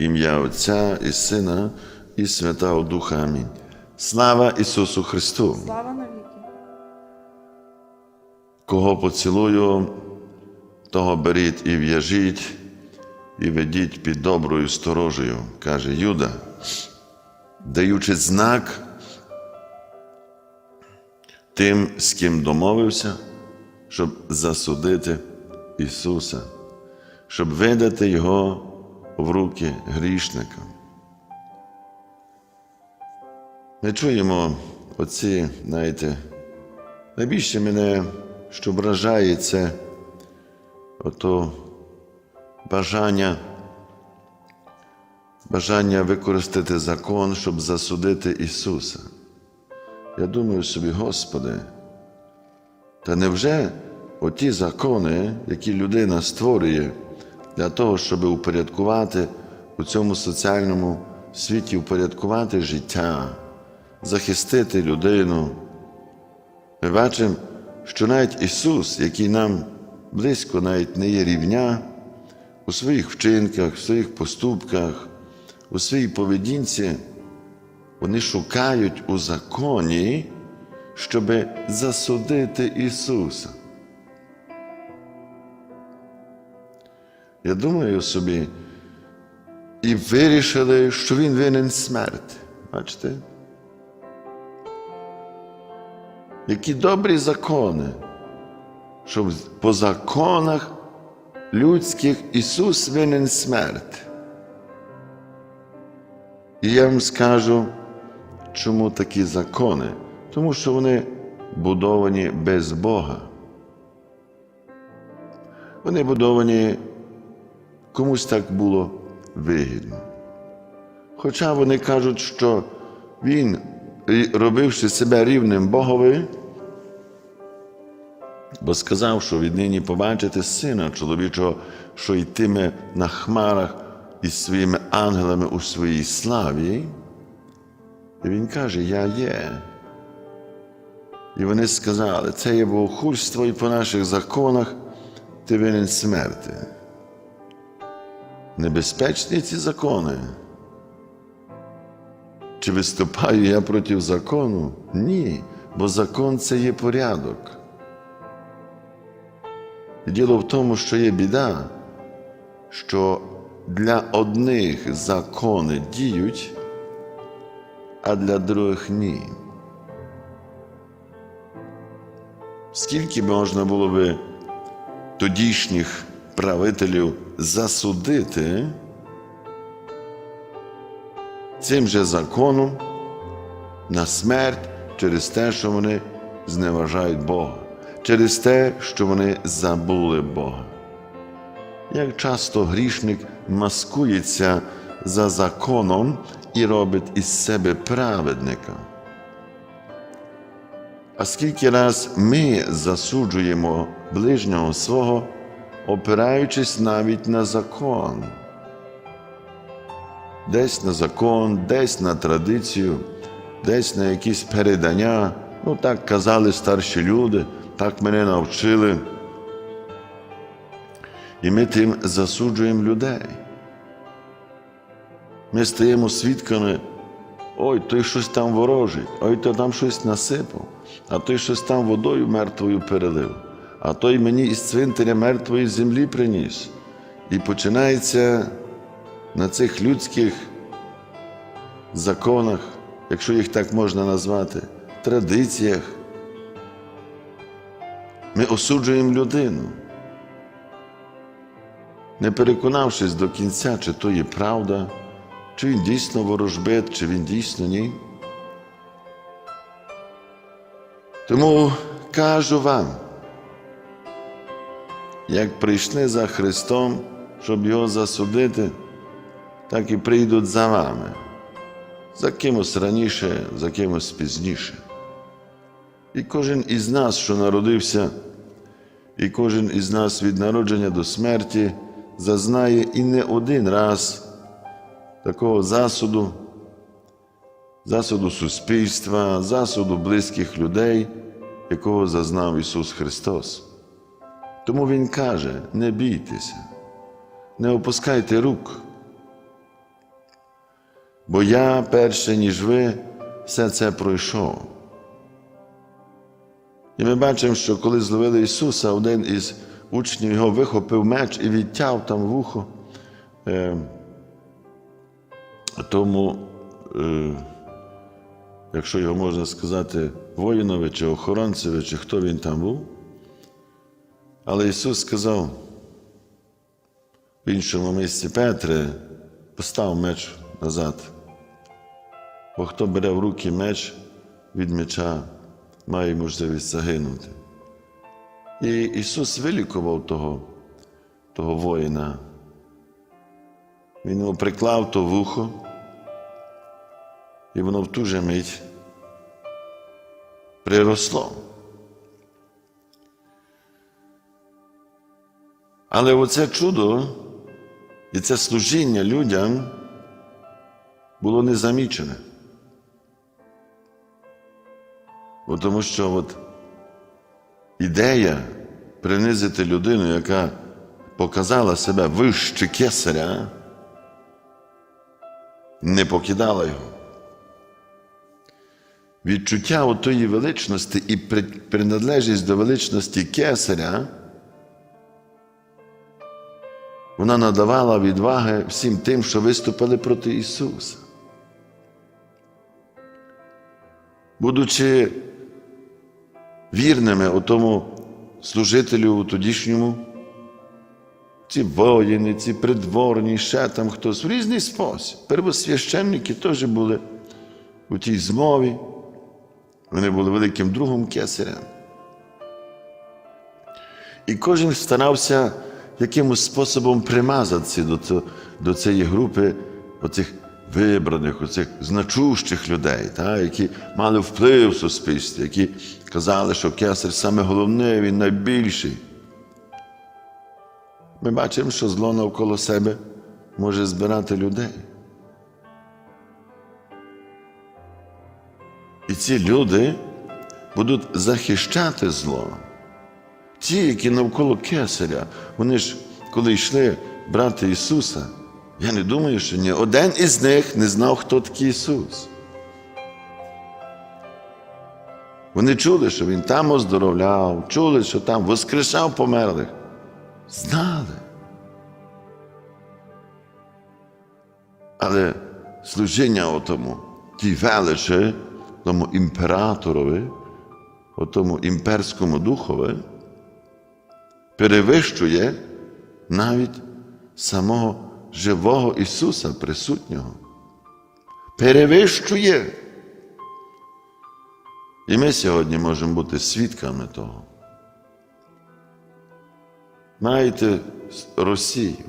Ім'я Отця і Сина, і Святого Духа. Амінь. Слава Ісусу Христу! Слава навіки. Кого поцілую, того беріть і в'яжіть, і ведіть під доброю сторожею, каже Юда, даючи знак тим, з ким домовився, щоб засудити Ісуса, щоб видати Його в руки грішникам. Ми чуємо оці, знаєте, найбільше мене, що вражає це ото бажання, бажання використати закон, щоб засудити Ісуса. Я думаю собі, Господи, та невже оті закони, які людина створює для того, щоб упорядкувати у цьому соціальному світі, упорядкувати життя, захистити людину? Ми бачимо, що навіть Ісус, який нам близько навіть не є рівня, у своїх вчинках, в своїх поступках, у своїй поведінці, вони шукають у законі, щоб засудити Ісуса. Я думаю собі, і вирішили, що Він винен смерти. Бачите? Які добрі закони, щоб по законах людських Ісус винен смерть. І я вам скажу, чому такі закони? Тому що вони будовані без Бога. Вони будовані комусь так було вигідно. Хоча вони кажуть, що Він, робивши себе рівним Богові, бо сказав, що віднині побачите сина чоловічого, що йтиме на хмарах із своїми ангелами у своїй славі. І він каже: Я є. І вони сказали, це є богохульство, і по наших законах ти винен смерти. Небезпечні ці закони. Чи виступаю я проти закону? Ні, бо закон це є порядок. Діло в тому, що є біда, що для одних закони діють, а для других ні. Скільки можна було би тодішніх правителів засудити цим же законом на смерть через те, що вони зневажають Бога, через те, що вони забули Бога. Як часто грішник маскується за законом і робить із себе праведника. А скільки раз ми засуджуємо ближнього свого, опираючись навіть на закон, десь на закон, десь на традицію, десь на якісь передання, ну так казали старші люди, так мене навчили. І ми тим засуджуємо людей. Ми стаємо свідками, ой, той щось там ворожить, ой, то там щось насипав, а той щось там водою мертвою перелив, а той мені із цвинтаря мертвої землі приніс. І починається на цих людських законах, якщо їх так можна назвати, традиціях. Ми осуджуємо людину не переконавшись до кінця, чи то є правда, чи він дійсно ворожбит, чи він дійсно ні. Тому кажу вам, як прийшли за Христом, щоб Його засудити, так і прийдуть за вами, за кимось раніше, за кимось пізніше. І кожен із нас, що народився, і кожен із нас від народження до смерті зазнає і не один раз такого засуду, засуду суспільства, засуду близьких людей, якого зазнав Ісус Христос. Тому Він каже: не бійтеся, не опускайте рук, бо я перше, ніж ви, все це пройшов. І ми бачимо, що коли зловили Ісуса, один із учнів його вихопив меч і відтяв там вухо. Е, тому, е, якщо його можна сказати, воїнові чи охоронцеві, чи хто він там був. Але Ісус сказав в іншому місці Петре, постав меч назад. Бо хто бере в руки меч від меча, має можливість загинути. І Ісус вилікував того, того воїна. Він йому приклав то вухо, і воно в ту же мить приросло. Але оце чудо і це служіння людям було незамічене. Бо тому що от ідея принизити людину, яка показала себе вище кесаря, не покидала його. Відчуття отої величності і при- приналежність до величності кесаря, вона надавала відваги всім тим, що виступили проти Ісуса. Будучи вірними у тому служителю у тодішньому, ці воїни, ці придворні, ще там хтось в різний спосіб. Первосвященники теж були у тій змові. Вони були великим другом кесаря. І кожен старався якимось способом примазатися до, до цієї групи оцих вибраних, оцих значущих людей, та, які мали вплив в суспільстві, які казали, що кесар саме головне, він найбільший. Ми бачимо, що зло навколо себе може збирати людей. І ці люди будуть захищати зло. Ті, які навколо кесаря, вони ж, коли йшли брати Ісуса, я не думаю, що ні один із них не знав, хто такий Ісус. Вони чули, що Він там оздоровляв, чули, що там воскрешав померлих. Знали. Але служіння отому, тій величі, тому імператорові, отому імперському духові, перевищує навіть самого живого Ісуса присутнього. Перевищує. І ми сьогодні можемо бути свідками того. Маєте Росію.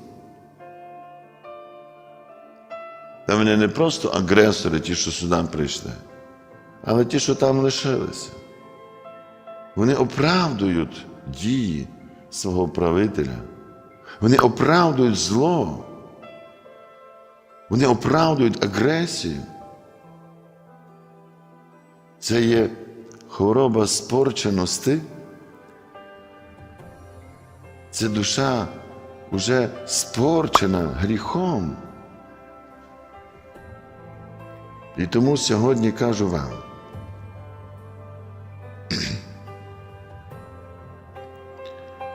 Та вони не просто агресори, ті, що сюди прийшли, але ті, що там лишилися. Вони оправдують дії свого правителя. Вони оправдують зло. Вони оправдують агресію. Це є хвороба спорченості. Це душа вже спорчена гріхом. І тому сьогодні кажу вам.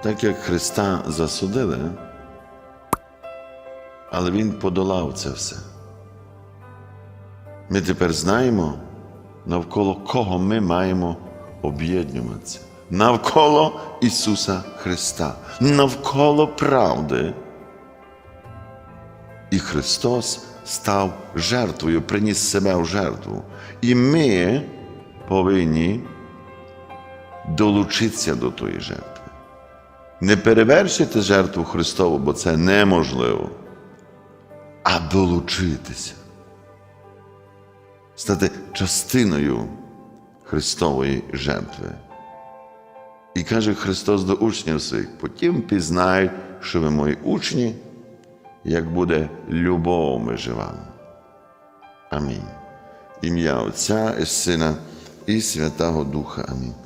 Так як Христа засудили, але Він подолав це все. Ми тепер знаємо, навколо кого ми маємо об'єднуватися. Навколо Ісуса Христа, навколо правди. І Христос став жертвою, приніс себе в жертву. І ми повинні долучитися до тої жертви. Не перевершити жертву Христову, бо це неможливо, а долучитися, стати частиною Христової жертви. І каже Христос до учнів своїх: потім пізнають, що ви мої учні, як буде любов між вами. Амінь. Ім'я Отця і Сина і Святого Духа. Амінь.